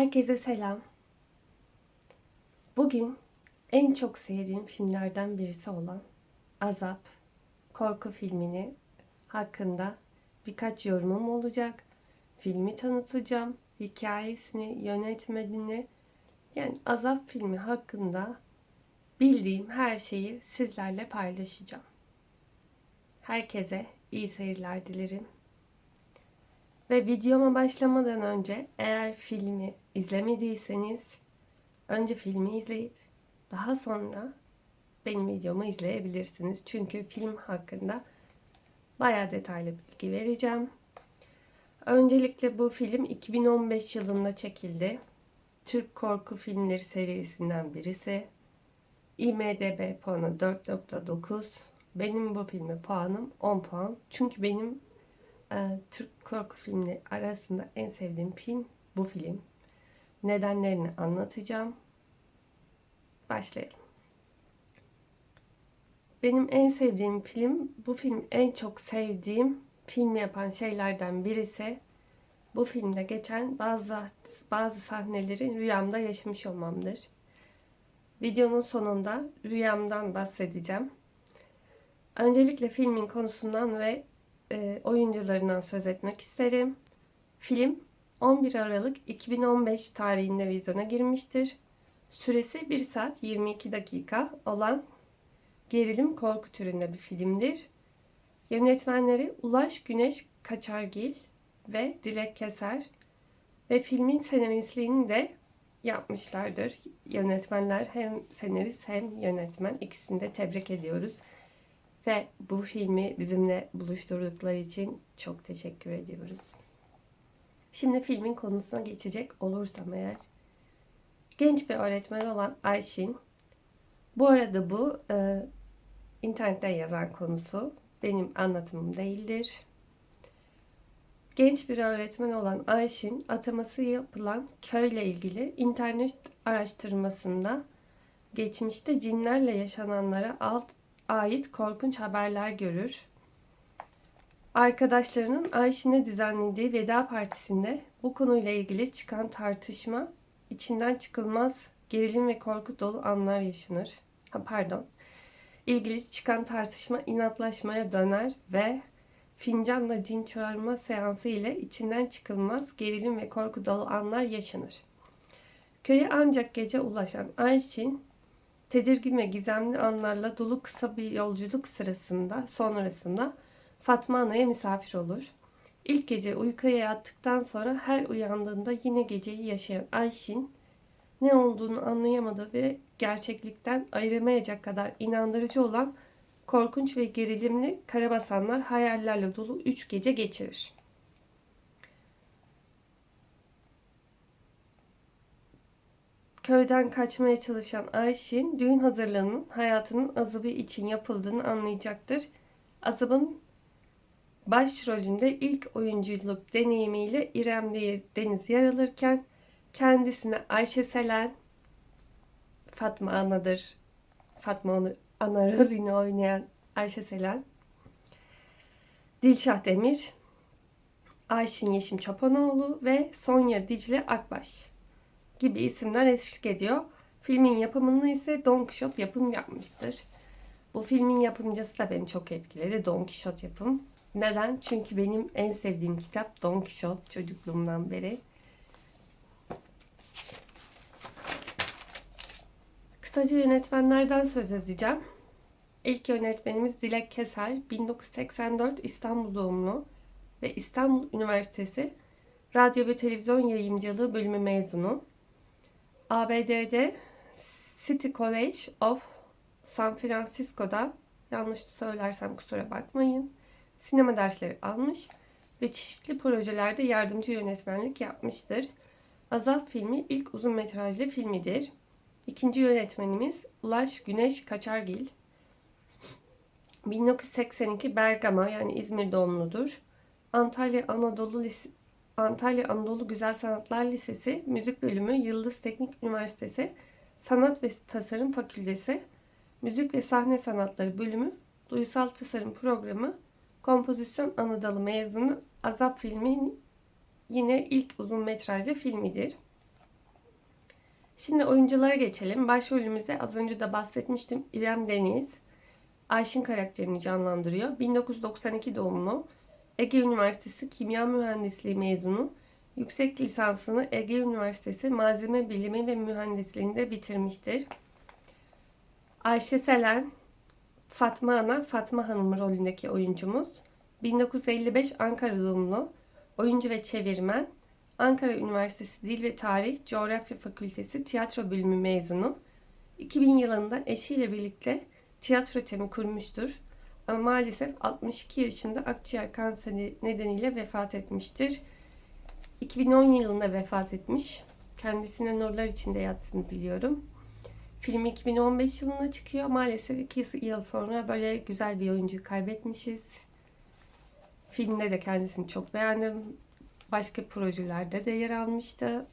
Herkese selam. Bugün en çok sevdiğim filmlerden birisi olan Azap korku filmini hakkında birkaç yorumum olacak. Filmi tanıtacağım, hikayesini, yönetmenini, yani Azap filmi hakkında bildiğim her şeyi sizlerle paylaşacağım. Herkese iyi seyirler dilerim. Ve videoma başlamadan önce eğer filmi izlemediyseniz önce filmi izleyip daha sonra benim videomu izleyebilirsiniz. Çünkü film hakkında bayağı detaylı bilgi vereceğim. Öncelikle bu film 2015 yılında çekildi. Türk korku filmleri serisinden birisi. IMDB puanı 4.9. Benim bu filme puanım 10 puan. Çünkü benim Türk korku filmleri arasında en sevdiğim film bu film. Nedenlerini anlatacağım. Başlayalım. Benim en sevdiğim film, bu film en çok sevdiğim film yapan şeylerden birisi. Bu filmde geçen bazı bazı sahneleri rüyamda yaşamış olmamdır. Videonun sonunda rüyamdan bahsedeceğim. Öncelikle filmin konusundan ve e, oyuncularından söz etmek isterim. Film 11 Aralık 2015 tarihinde vizyona girmiştir. Süresi 1 saat 22 dakika olan gerilim korku türünde bir filmdir. Yönetmenleri Ulaş Güneş Kaçargil ve Dilek Keser ve filmin senaristliğini de yapmışlardır. Yönetmenler hem senarist hem yönetmen ikisini de tebrik ediyoruz. Ve bu filmi bizimle buluşturdukları için çok teşekkür ediyoruz. Şimdi filmin konusuna geçecek olursam eğer. Genç bir öğretmen olan Ayşin. Bu arada bu e, internette yazan konusu. Benim anlatımım değildir. Genç bir öğretmen olan Ayşin ataması yapılan köyle ilgili internet araştırmasında geçmişte cinlerle yaşananlara alt ait korkunç haberler görür. Arkadaşlarının Ayşin'e düzenlediği veda partisinde bu konuyla ilgili çıkan tartışma içinden çıkılmaz gerilim ve korku dolu anlar yaşanır. Ha, pardon. İlgili çıkan tartışma inatlaşmaya döner ve fincanla cin çağırma seansı ile içinden çıkılmaz gerilim ve korku dolu anlar yaşanır. Köye ancak gece ulaşan Ayşin tedirgin ve gizemli anlarla dolu kısa bir yolculuk sırasında sonrasında Fatma Ana'ya misafir olur. İlk gece uykuya yattıktan sonra her uyandığında yine geceyi yaşayan Ayşin ne olduğunu anlayamadı ve gerçeklikten ayıramayacak kadar inandırıcı olan korkunç ve gerilimli karabasanlar hayallerle dolu 3 gece geçirir. Köyden kaçmaya çalışan Ayşin düğün hazırlığının hayatının azabı için yapıldığını anlayacaktır. Azabın başrolünde ilk oyunculuk deneyimiyle İrem Deniz yer alırken kendisine Ayşe Selen, Fatma Ana'dır. Fatma Ana rolünü oynayan Ayşe Selen, Dilşah Demir, Ayşin Yeşim Çopanoğlu ve Sonya Dicle Akbaş gibi isimler eşlik ediyor. Filmin yapımını ise Don Quixote yapım yapmıştır. Bu filmin yapımcısı da beni çok etkiledi. Don Quixote yapım. Neden? Çünkü benim en sevdiğim kitap Don Quixote çocukluğumdan beri. Kısaca yönetmenlerden söz edeceğim. İlk yönetmenimiz Dilek Keser, 1984 İstanbul doğumlu ve İstanbul Üniversitesi Radyo ve Televizyon Yayıncılığı bölümü mezunu. ABD'de City College of San Francisco'da yanlış söylersem kusura bakmayın. Sinema dersleri almış ve çeşitli projelerde yardımcı yönetmenlik yapmıştır. Azap filmi ilk uzun metrajlı filmidir. İkinci yönetmenimiz Ulaş Güneş Kaçargil. 1982 Bergama yani İzmir doğumludur. Antalya Anadolu Lise Antalya Anadolu Güzel Sanatlar Lisesi Müzik Bölümü Yıldız Teknik Üniversitesi Sanat ve Tasarım Fakültesi Müzik ve Sahne Sanatları Bölümü Duysal Tasarım Programı Kompozisyon Anadalı mezunu Azap filmin yine ilk uzun metrajlı filmidir. Şimdi oyunculara geçelim. Başrolümüzde az önce de bahsetmiştim İrem Deniz. Ayşin karakterini canlandırıyor. 1992 doğumlu. Ege Üniversitesi Kimya Mühendisliği mezunu. Yüksek lisansını Ege Üniversitesi Malzeme Bilimi ve Mühendisliğinde bitirmiştir. Ayşe Selen, Fatma Ana, Fatma Hanım rolündeki oyuncumuz. 1955 Ankara doğumlu. Oyuncu ve çevirmen. Ankara Üniversitesi Dil ve Tarih Coğrafya Fakültesi Tiyatro Bölümü mezunu. 2000 yılında eşiyle birlikte tiyatro temi kurmuştur. Ama maalesef 62 yaşında akciğer kanseri nedeniyle vefat etmiştir. 2010 yılında vefat etmiş. Kendisine nurlar içinde yatsın diliyorum. Film 2015 yılında çıkıyor. Maalesef 2 yıl sonra böyle güzel bir oyuncuyu kaybetmişiz. Filmde de kendisini çok beğendim. Başka projelerde de yer almıştı.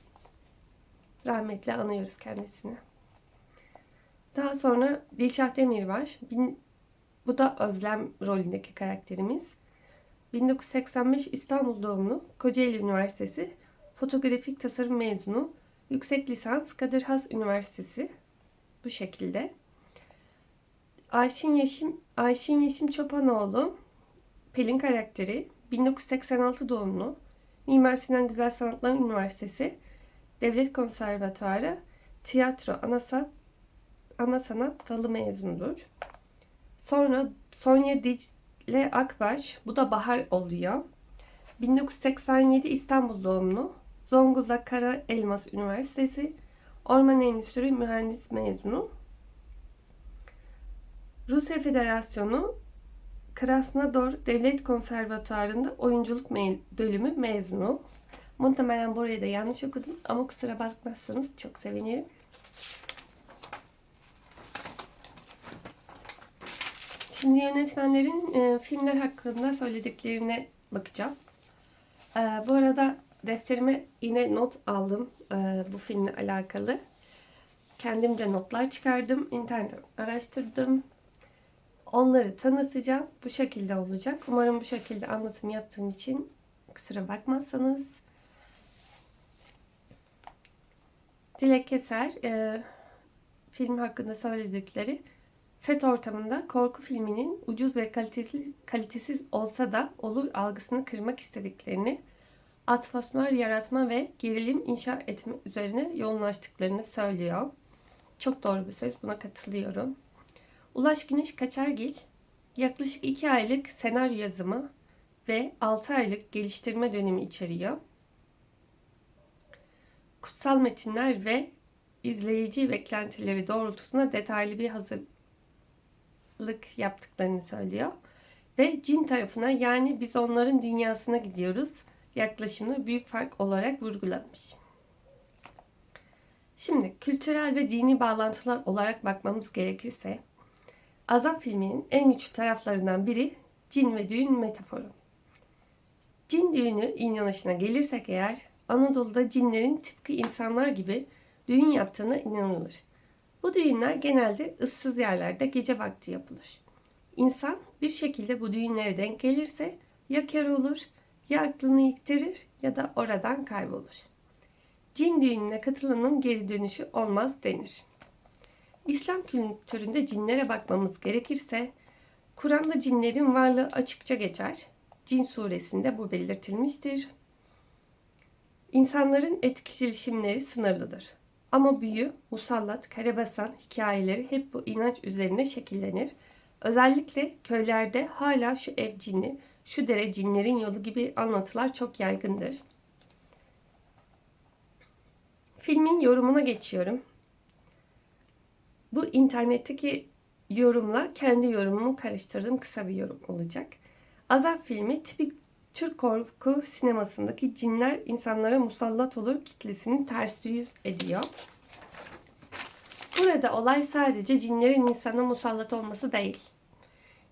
Rahmetle anıyoruz kendisini. Daha sonra Dilşah Demir var. Bu da Özlem rolündeki karakterimiz. 1985 İstanbul doğumlu, Kocaeli Üniversitesi Fotoğrafik Tasarım mezunu, yüksek lisans Kadir Has Üniversitesi bu şekilde. Ayşin Yeşim Ayşin Yeşim Çopanoğlu Pelin karakteri 1986 doğumlu. Mimar Sinan Güzel Sanatlar Üniversitesi Devlet Konservatuarı Tiyatro Ana Sanat, Ana Sanat Dalı mezunudur. Sonra Sonya Dicle Akbaş, bu da Bahar oluyor. 1987 İstanbul doğumlu. Zonguldak Kara Elmas Üniversitesi Orman Endüstri Mühendis mezunu. Rusya Federasyonu Krasnodar Devlet Konservatuarı'nda oyunculuk me- bölümü mezunu. Muhtemelen burayı da yanlış okudum ama kusura bakmazsanız çok sevinirim. Şimdi yönetmenlerin e, filmler hakkında söylediklerine bakacağım. E, bu arada defterime yine not aldım e, bu filmle alakalı. Kendimce notlar çıkardım, internetten araştırdım. Onları tanıtacağım. Bu şekilde olacak. Umarım bu şekilde anlatım yaptığım için kusura bakmazsanız. Dilek Keser e, film hakkında söyledikleri set ortamında korku filminin ucuz ve kalitesiz, kalitesiz olsa da olur algısını kırmak istediklerini, atmosfer yaratma ve gerilim inşa etme üzerine yoğunlaştıklarını söylüyor. Çok doğru bir söz. Buna katılıyorum. Ulaş Güneş Kaçargil yaklaşık 2 aylık senaryo yazımı ve 6 aylık geliştirme dönemi içeriyor. Kutsal metinler ve izleyici beklentileri doğrultusunda detaylı bir hazırlık yaptıklarını söylüyor. Ve cin tarafına yani biz onların dünyasına gidiyoruz yaklaşımını büyük fark olarak vurgulamış. Şimdi kültürel ve dini bağlantılar olarak bakmamız gerekirse Azap filminin en güçlü taraflarından biri cin ve düğün metaforu. Cin düğünü inanışına gelirsek eğer Anadolu'da cinlerin tıpkı insanlar gibi düğün yaptığına inanılır. Bu düğünler genelde ıssız yerlerde gece vakti yapılır. İnsan bir şekilde bu düğünlere denk gelirse ya kör olur, ya aklını yitirir ya da oradan kaybolur. Cin düğününe katılanın geri dönüşü olmaz denir. İslam kültüründe cinlere bakmamız gerekirse Kur'an'da cinlerin varlığı açıkça geçer. Cin suresinde bu belirtilmiştir. İnsanların etkileşimleri sınırlıdır. Ama büyü, musallat, karabasan hikayeleri hep bu inanç üzerine şekillenir. Özellikle köylerde hala şu ev cinni, şu dere cinlerin yolu gibi anlatılar çok yaygındır. Filmin yorumuna geçiyorum. Bu internetteki yorumla kendi yorumumu karıştırdığım kısa bir yorum olacak. Azap filmi tipik Türk korku sinemasındaki cinler insanlara musallat olur kitlesini ters yüz ediyor. Burada olay sadece cinlerin insana musallat olması değil.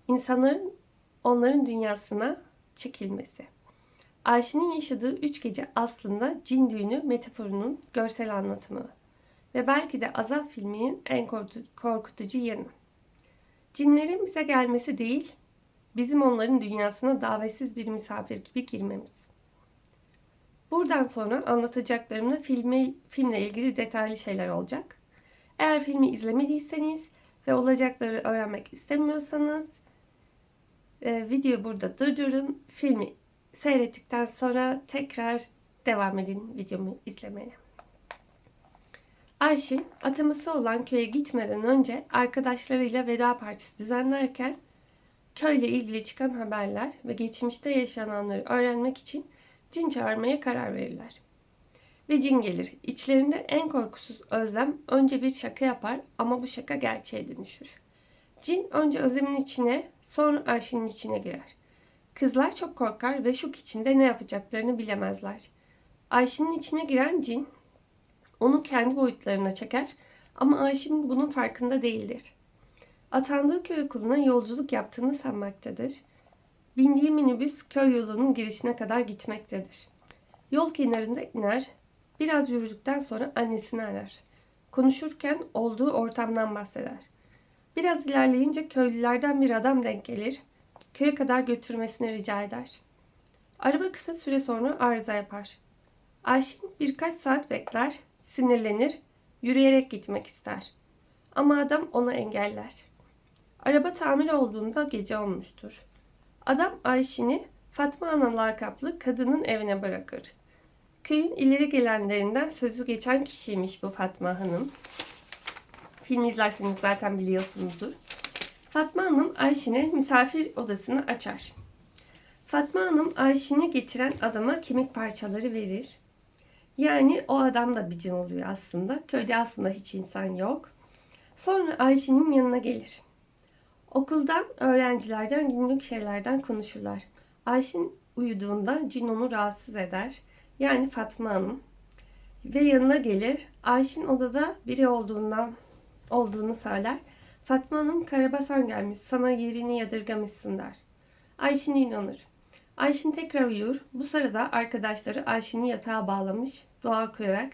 İnsanların onların dünyasına çekilmesi. Ayşe'nin yaşadığı üç gece aslında cin düğünü metaforunun görsel anlatımı ve belki de Azap filminin en korkutucu yanı. Cinlerin bize gelmesi değil, bizim onların dünyasına davetsiz bir misafir gibi girmemiz. Buradan sonra anlatacaklarımda filmi, filmle ilgili detaylı şeyler olacak. Eğer filmi izlemediyseniz ve olacakları öğrenmek istemiyorsanız e, videoyu burada durdurun. Filmi seyrettikten sonra tekrar devam edin videomu izlemeye. Ayşin ataması olan köye gitmeden önce arkadaşlarıyla veda partisi düzenlerken köyle ilgili çıkan haberler ve geçmişte yaşananları öğrenmek için cin çağırmaya karar verirler. Ve cin gelir. İçlerinde en korkusuz Özlem önce bir şaka yapar ama bu şaka gerçeğe dönüşür. Cin önce Özlem'in içine sonra Ayşe'nin içine girer. Kızlar çok korkar ve şok içinde ne yapacaklarını bilemezler. Ayşe'nin içine giren cin onu kendi boyutlarına çeker ama Ayşin bunun farkında değildir. Atandığı köy okuluna yolculuk yaptığını sanmaktadır. Bindiği minibüs köy yolunun girişine kadar gitmektedir. Yol kenarında iner, biraz yürüdükten sonra annesini arar. Konuşurken olduğu ortamdan bahseder. Biraz ilerleyince köylülerden bir adam denk gelir. Köye kadar götürmesini rica eder. Araba kısa süre sonra arıza yapar. Ayşin birkaç saat bekler, sinirlenir, yürüyerek gitmek ister. Ama adam onu engeller. Araba tamir olduğunda gece olmuştur. Adam Ayşin'i Fatma Ana lakaplı kadının evine bırakır. Köyün ileri gelenlerinden sözü geçen kişiymiş bu Fatma Hanım. Film izlerseniz zaten biliyorsunuzdur. Fatma Hanım Ayşin'e misafir odasını açar. Fatma Hanım Ayşin'i getiren adama kemik parçaları verir. Yani o adam da bir cin oluyor aslında. Köyde aslında hiç insan yok. Sonra Ayşe'nin yanına gelir. Okuldan öğrencilerden günlük şeylerden konuşurlar. Ayşin uyuduğunda cin onu rahatsız eder. Yani Fatma Hanım. Ve yanına gelir. Ayşin odada biri olduğundan olduğunu söyler. Fatma Hanım karabasan gelmiş sana yerini yadırgamışsın der. Ayşin inanır. Ayşin tekrar uyur. Bu sırada arkadaşları Ayşin'i yatağa bağlamış, dua okuyarak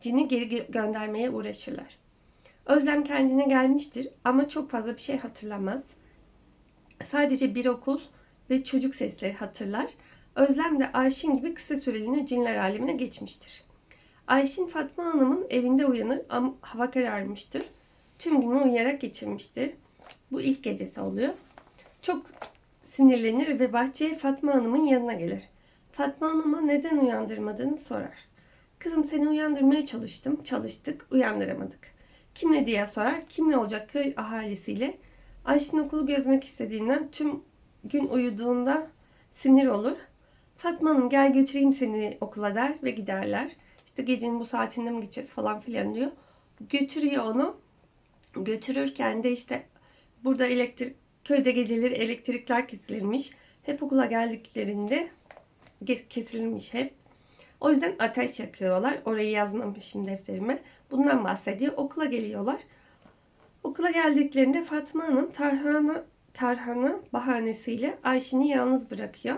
cini geri gö- göndermeye uğraşırlar. Özlem kendine gelmiştir ama çok fazla bir şey hatırlamaz. Sadece bir okul ve çocuk sesleri hatırlar. Özlem de Ayşin gibi kısa süreliğine cinler alemine geçmiştir. Ayşin Fatma Hanım'ın evinde uyanır ama hava kararmıştır. Tüm günü uyuyarak geçirmiştir. Bu ilk gecesi oluyor. Çok sinirlenir ve bahçeye Fatma Hanım'ın yanına gelir. Fatma Hanım'a neden uyandırmadığını sorar. Kızım seni uyandırmaya çalıştım, çalıştık, uyandıramadık. Kimle diye sorar, kimle olacak köy ahalisiyle. Ayşin okulu gezmek istediğinden tüm gün uyuduğunda sinir olur. Fatma Hanım gel götüreyim seni okula der ve giderler. İşte gecenin bu saatinde mi gideceğiz falan filan diyor. Götürüyor onu. Götürürken de işte burada elektrik köyde geceleri elektrikler kesilirmiş. Hep okula geldiklerinde ge- kesilmiş hep. O yüzden ateş yakıyorlar. Orayı yazmamışım defterime. Bundan bahsediyor. Okula geliyorlar. Okula geldiklerinde Fatma Hanım tarhana tarhana bahanesiyle Ayşin'i yalnız bırakıyor.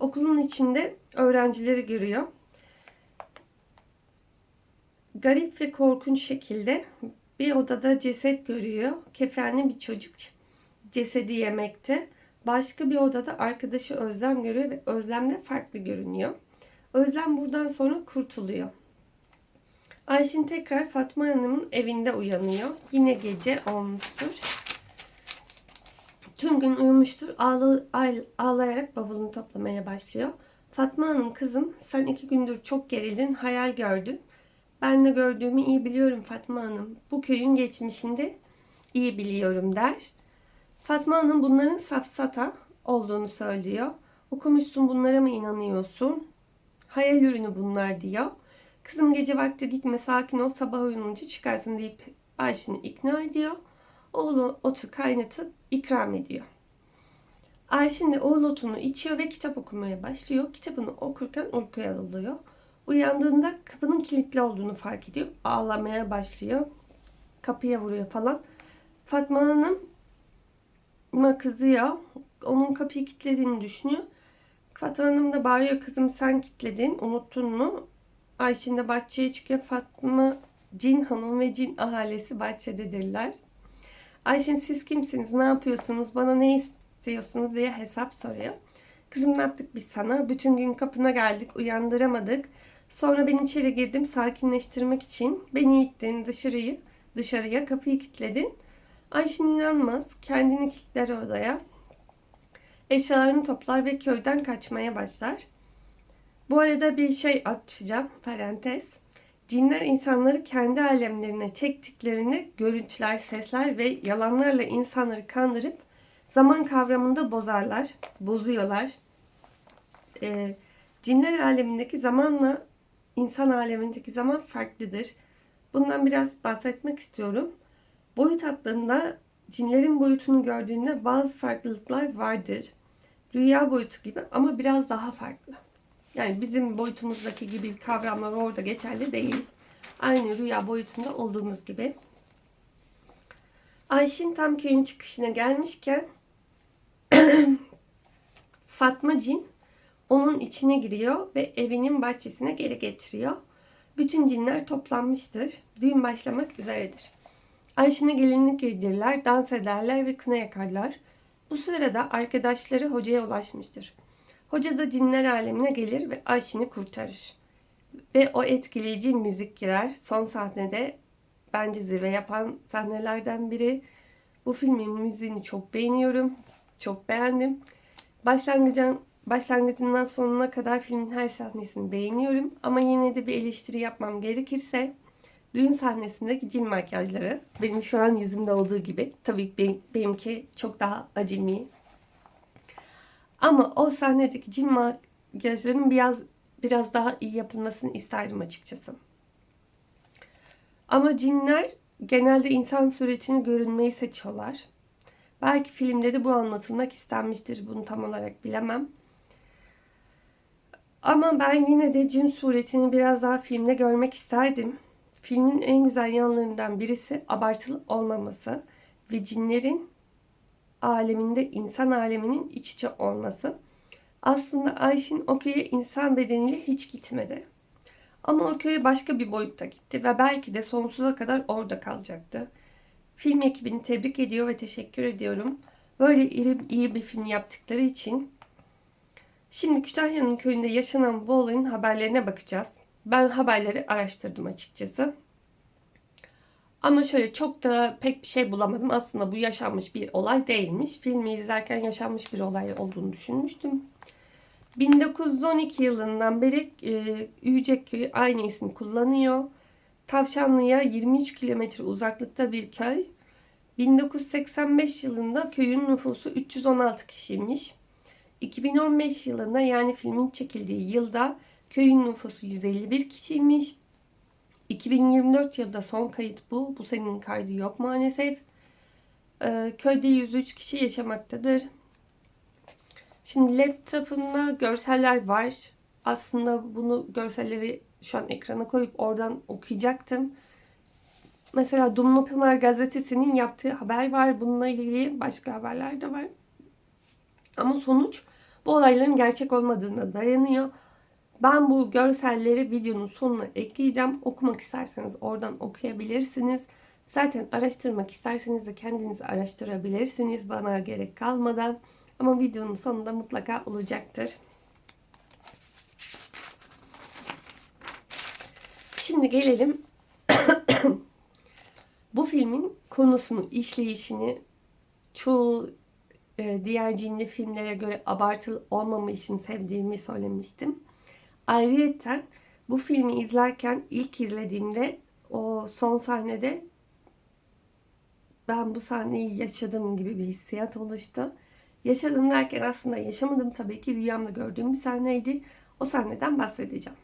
Okulun içinde öğrencileri görüyor. Garip ve korkunç şekilde bir odada ceset görüyor. Kefenli bir çocuk cesedi yemekte. Başka bir odada arkadaşı Özlem görüyor ve Özlem de farklı görünüyor. Özlem buradan sonra kurtuluyor. Ayşin tekrar Fatma Hanım'ın evinde uyanıyor. Yine gece olmuştur. Tüm gün uyumuştur. Ağla, ağl- ağlayarak bavulunu toplamaya başlıyor. Fatma Hanım kızım sen iki gündür çok gerildin, hayal gördün. Ben de gördüğümü iyi biliyorum Fatma Hanım. Bu köyün geçmişinde iyi biliyorum der. Fatma Hanım bunların safsata olduğunu söylüyor. Okumuşsun bunlara mı inanıyorsun? Hayal ürünü bunlar diyor. Kızım gece vakti gitme sakin ol sabah uyanınca çıkarsın deyip Ayşin'i ikna ediyor. Oğlu otu kaynatıp ikram ediyor. Ayşin de oğul otunu içiyor ve kitap okumaya başlıyor. Kitabını okurken uykuya dalıyor. Uyandığında kapının kilitli olduğunu fark ediyor. Ağlamaya başlıyor. Kapıya vuruyor falan. Fatma Hanım kızıyor. Onun kapıyı kilitlediğini düşünüyor. Fatma Hanım da bağırıyor kızım sen kilitledin unuttun mu? Ayşin de bahçeye çıkıyor. Fatma Cin Hanım ve Cin ahalisi bahçededirler. Ayşin siz kimsiniz? Ne yapıyorsunuz? Bana ne istiyorsunuz diye hesap soruyor. Kızım ne yaptık biz sana? Bütün gün kapına geldik, uyandıramadık. Sonra ben içeri girdim sakinleştirmek için. Beni ittin dışarıyı, dışarıya kapıyı kilitledin. Ayşin inanmaz. Kendini kilitler odaya. Eşyalarını toplar ve köyden kaçmaya başlar. Bu arada bir şey açacağım. Parantez. Cinler insanları kendi alemlerine çektiklerini görüntüler, sesler ve yalanlarla insanları kandırıp zaman kavramında bozarlar, bozuyorlar. Ee, cinler alemindeki zamanla insan alemindeki zaman farklıdır. Bundan biraz bahsetmek istiyorum. Boyut hattında cinlerin boyutunu gördüğünde bazı farklılıklar vardır. Rüya boyutu gibi ama biraz daha farklı. Yani bizim boyutumuzdaki gibi kavramlar orada geçerli değil. Aynı rüya boyutunda olduğumuz gibi. Ayşin tam köyün çıkışına gelmişken Fatma Cin onun içine giriyor ve evinin bahçesine geri getiriyor. Bütün cinler toplanmıştır. Düğün başlamak üzeredir. Ayşin'e gelinlik giydirirler, dans ederler ve kına yakarlar. Bu sırada arkadaşları hocaya ulaşmıştır. Hoca da cinler alemine gelir ve Ayşin'i kurtarır. Ve o etkileyici müzik girer. Son sahnede bence zirve yapan sahnelerden biri. Bu filmin müziğini çok beğeniyorum. Çok beğendim. Başlangıcın, başlangıcından sonuna kadar filmin her sahnesini beğeniyorum. Ama yine de bir eleştiri yapmam gerekirse düğün sahnesindeki cin makyajları benim şu an yüzümde olduğu gibi. Tabii ki benim, benimki çok daha acemi. Ama o sahnedeki cin makyajlarının biraz biraz daha iyi yapılmasını isterdim açıkçası. Ama cinler genelde insan suretini görünmeyi seçiyorlar. Belki filmde de bu anlatılmak istenmiştir. Bunu tam olarak bilemem. Ama ben yine de cin suretini biraz daha filmde görmek isterdim. Filmin en güzel yanlarından birisi abartılı olmaması ve cinlerin aleminde insan aleminin iç içe olması. Aslında Ayşin o köye insan bedeniyle hiç gitmedi. Ama o köye başka bir boyutta gitti ve belki de sonsuza kadar orada kalacaktı. Film ekibini tebrik ediyor ve teşekkür ediyorum. Böyle iyi, iyi bir film yaptıkları için. Şimdi Kütahya'nın köyünde yaşanan bu olayın haberlerine bakacağız. Ben haberleri araştırdım açıkçası. Ama şöyle çok da pek bir şey bulamadım. Aslında bu yaşanmış bir olay değilmiş. Filmi izlerken yaşanmış bir olay olduğunu düşünmüştüm. 1912 yılından beri e, Üyecek Köyü aynı isim kullanıyor. Tavşanlı'ya 23 kilometre uzaklıkta bir köy. 1985 yılında köyün nüfusu 316 kişiymiş. 2015 yılında yani filmin çekildiği yılda köyün nüfusu 151 kişiymiş. 2024 yılında son kayıt bu. Bu senin kaydı yok maalesef. Ee, köyde 103 kişi yaşamaktadır. Şimdi laptopumda görseller var. Aslında bunu görselleri şu an ekrana koyup oradan okuyacaktım. Mesela Dumlupınar gazetesinin yaptığı haber var. Bununla ilgili başka haberler de var. Ama sonuç bu olayların gerçek olmadığına dayanıyor. Ben bu görselleri videonun sonuna ekleyeceğim. Okumak isterseniz oradan okuyabilirsiniz. Zaten araştırmak isterseniz de kendiniz araştırabilirsiniz bana gerek kalmadan. Ama videonun sonunda mutlaka olacaktır. Şimdi gelelim bu filmin konusunu, işleyişini çoğu e, diğer cinli filmlere göre abartılı olmamışını sevdiğimi söylemiştim. Ayrıyeten bu filmi izlerken ilk izlediğimde o son sahnede ben bu sahneyi yaşadım gibi bir hissiyat oluştu. Yaşadım derken aslında yaşamadım tabii ki rüyamda gördüğüm bir sahneydi. O sahneden bahsedeceğim.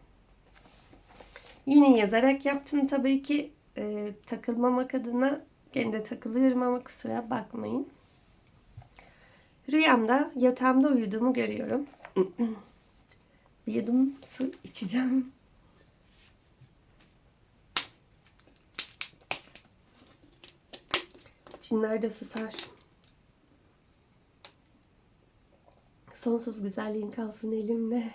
Yine yazarak yaptım tabii ki e, takılmamak adına. Gene de takılıyorum ama kusura bakmayın. Rüyamda yatağımda uyuduğumu görüyorum. bir yudum su içeceğim. Cinler de susar. Sonsuz güzelliğin kalsın elimde.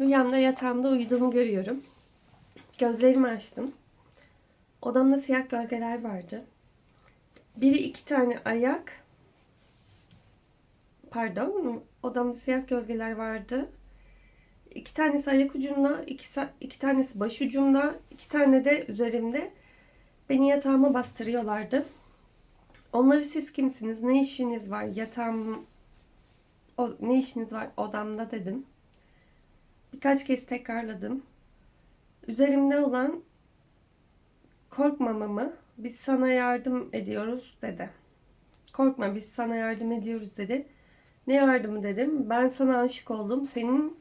Rüyamda yatağımda uyuduğumu görüyorum. Gözlerimi açtım. Odamda siyah gölgeler vardı. Biri iki tane ayak. Pardon, odamda siyah gölgeler vardı. İki tanesi ayak ucunda, iki, iki tanesi baş ucumda, iki tane de üzerimde. Beni yatağıma bastırıyorlardı. Onları siz kimsiniz? Ne işiniz var? Yatağım o, ne işiniz var odamda dedim. Birkaç kez tekrarladım. Üzerimde olan korkmamamı biz sana yardım ediyoruz dedi. Korkma biz sana yardım ediyoruz dedi. Ne yardımı dedim. Ben sana aşık oldum. Senin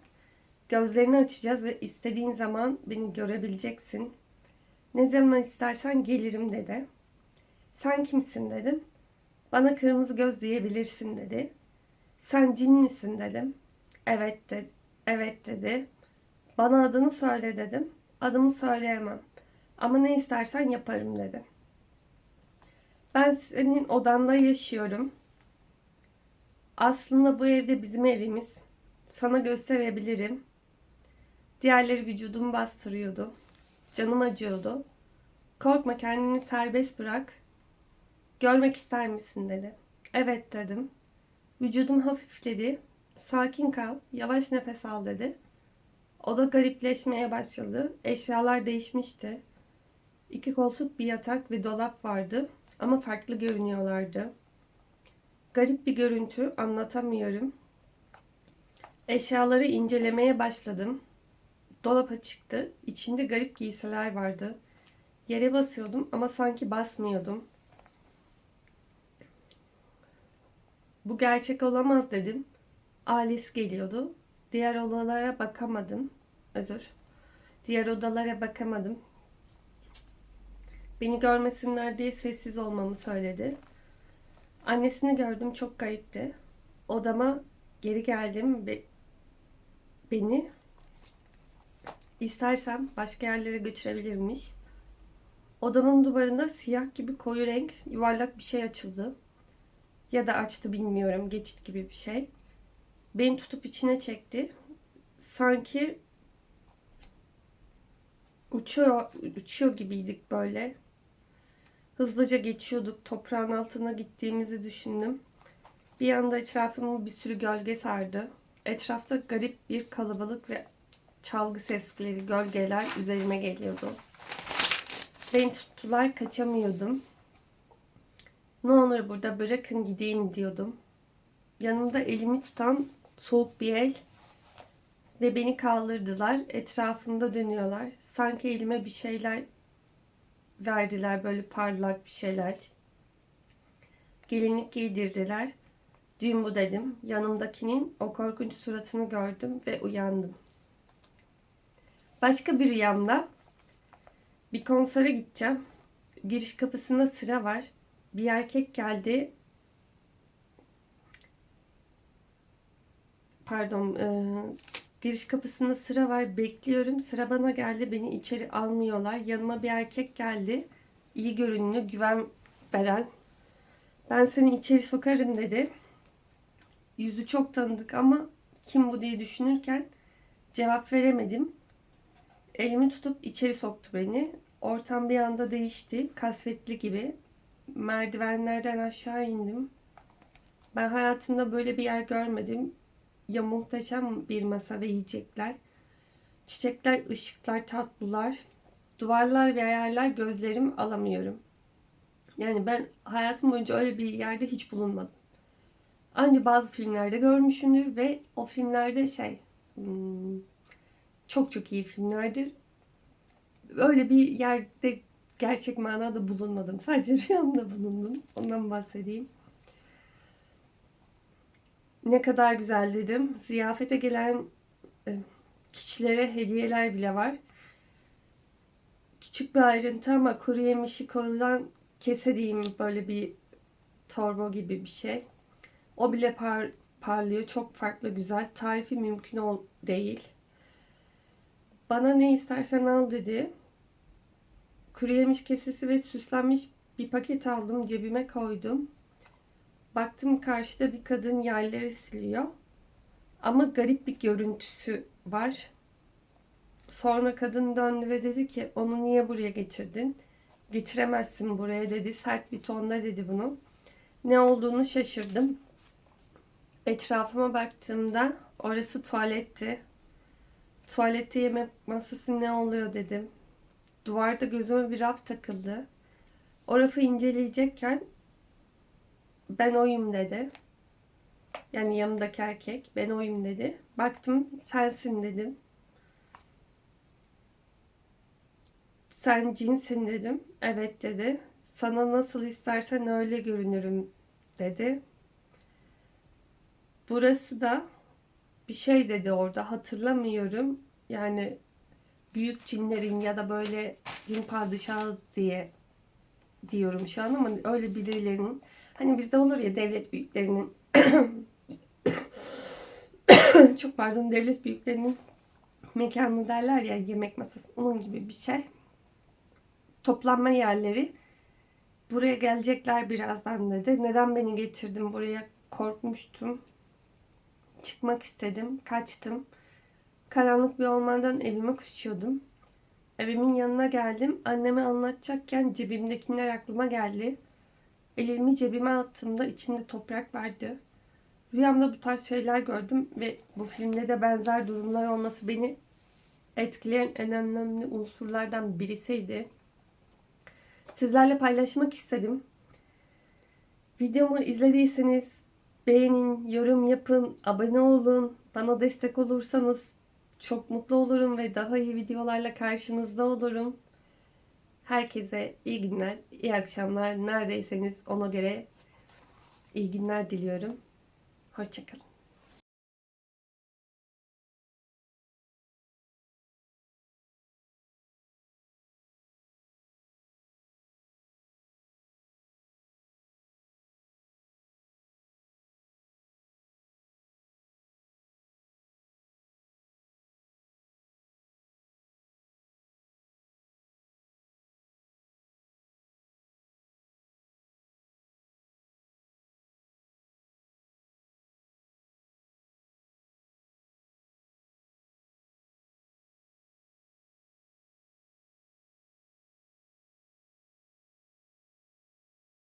gözlerini açacağız ve istediğin zaman beni görebileceksin. Ne zaman istersen gelirim dedi. Sen kimsin dedim. Bana kırmızı göz diyebilirsin dedi. Sen cin misin dedim. Evet de, evet dedi. Bana adını söyle dedim. Adımı söyleyemem. Ama ne istersen yaparım dedi. Ben senin odanda yaşıyorum. Aslında bu evde bizim evimiz. Sana gösterebilirim. Diğerleri vücudumu bastırıyordu. Canım acıyordu. Korkma kendini serbest bırak. Görmek ister misin dedi. Evet dedim. Vücudum hafifledi. Sakin kal, yavaş nefes al dedi. O da garipleşmeye başladı. Eşyalar değişmişti. İki koltuk, bir yatak ve dolap vardı ama farklı görünüyorlardı. Garip bir görüntü, anlatamıyorum. Eşyaları incelemeye başladım. Dolap açıktı. İçinde garip giysiler vardı. Yere basıyordum ama sanki basmıyordum. Bu gerçek olamaz dedim. Alice geliyordu. Diğer odalara bakamadım. Özür. Diğer odalara bakamadım. Beni görmesinler diye sessiz olmamı söyledi. Annesini gördüm çok garipti. Odama geri geldim ve beni istersem başka yerlere götürebilirmiş. Odamın duvarında siyah gibi koyu renk yuvarlak bir şey açıldı. Ya da açtı bilmiyorum. Geçit gibi bir şey. Beni tutup içine çekti. Sanki uçuyor, uçuyor gibiydik böyle. Hızlıca geçiyorduk. Toprağın altına gittiğimizi düşündüm. Bir anda etrafımı bir sürü gölge sardı. Etrafta garip bir kalabalık ve çalgı sesleri, gölgeler üzerime geliyordu. Beni tuttular, kaçamıyordum. Ne olur burada bırakın gideyim diyordum. Yanımda elimi tutan soğuk bir el ve beni kaldırdılar. Etrafımda dönüyorlar. Sanki elime bir şeyler verdiler böyle parlak bir şeyler. Gelinlik giydirdiler. Düğün bu dedim. Yanımdakinin o korkunç suratını gördüm ve uyandım. Başka bir rüyamda bir konsere gideceğim. Giriş kapısında sıra var. Bir erkek geldi. Pardon, e, giriş kapısında sıra var. Bekliyorum. Sıra bana geldi. Beni içeri almıyorlar. Yanıma bir erkek geldi. İyi görünümlü, güven veren. Ben seni içeri sokarım dedi. Yüzü çok tanıdık ama kim bu diye düşünürken cevap veremedim. Elimi tutup içeri soktu beni. Ortam bir anda değişti. Kasvetli gibi. Merdivenlerden aşağı indim. Ben hayatımda böyle bir yer görmedim. Ya muhteşem bir masa ve yiyecekler. Çiçekler, ışıklar, tatlılar. Duvarlar ve yerler gözlerim alamıyorum. Yani ben hayatım boyunca öyle bir yerde hiç bulunmadım. Ancak bazı filmlerde görmüşümdür ve o filmlerde şey hmm, çok çok iyi filmlerdir. Öyle bir yerde gerçek manada bulunmadım. Sadece rüyamda bulundum. Ondan bahsedeyim. Ne kadar güzel dedim. Ziyafete gelen e, kişilere hediyeler bile var. Küçük bir ayrıntı ama kuru yemişi koyulan kese diyeyim böyle bir torba gibi bir şey. O bile par parlıyor. Çok farklı güzel. Tarifi mümkün ol değil. Bana ne istersen al dedi. Kuru yemiş kesesi ve süslenmiş bir paket aldım. Cebime koydum. Baktım karşıda bir kadın yerleri siliyor. Ama garip bir görüntüsü var. Sonra kadın döndü ve dedi ki onu niye buraya getirdin? getiremezsin buraya dedi. Sert bir tonda dedi bunu. Ne olduğunu şaşırdım. Etrafıma baktığımda orası tuvaletti. Tuvalette yemek masası ne oluyor dedim. Duvarda gözüme bir raf takıldı. O rafı inceleyecekken ben oyum dedi. Yani yanımdaki erkek ben oyum dedi. Baktım sensin dedim. Sen cinsin dedim. Evet dedi. Sana nasıl istersen öyle görünürüm dedi. Burası da bir şey dedi orada hatırlamıyorum. Yani büyük cinlerin ya da böyle cin padişahı diye diyorum şu an ama öyle birilerinin hani bizde olur ya devlet büyüklerinin çok pardon devlet büyüklerinin mekanı derler ya yemek masası onun gibi bir şey. Toplanma yerleri. Buraya gelecekler birazdan dedi. Neden beni getirdin buraya? Korkmuştum. Çıkmak istedim. Kaçtım. Karanlık bir ormandan evime koşuyordum. Evimin yanına geldim. Anneme anlatacakken cebimdekiler aklıma geldi. Elimi cebime attığımda içinde toprak vardı. Rüyamda bu tarz şeyler gördüm ve bu filmde de benzer durumlar olması beni etkileyen en önemli unsurlardan birisiydi. Sizlerle paylaşmak istedim. Videomu izlediyseniz beğenin, yorum yapın, abone olun. Bana destek olursanız çok mutlu olurum ve daha iyi videolarla karşınızda olurum. Herkese iyi günler, iyi akşamlar. Neredeyseniz ona göre iyi günler diliyorum. Hoşçakalın.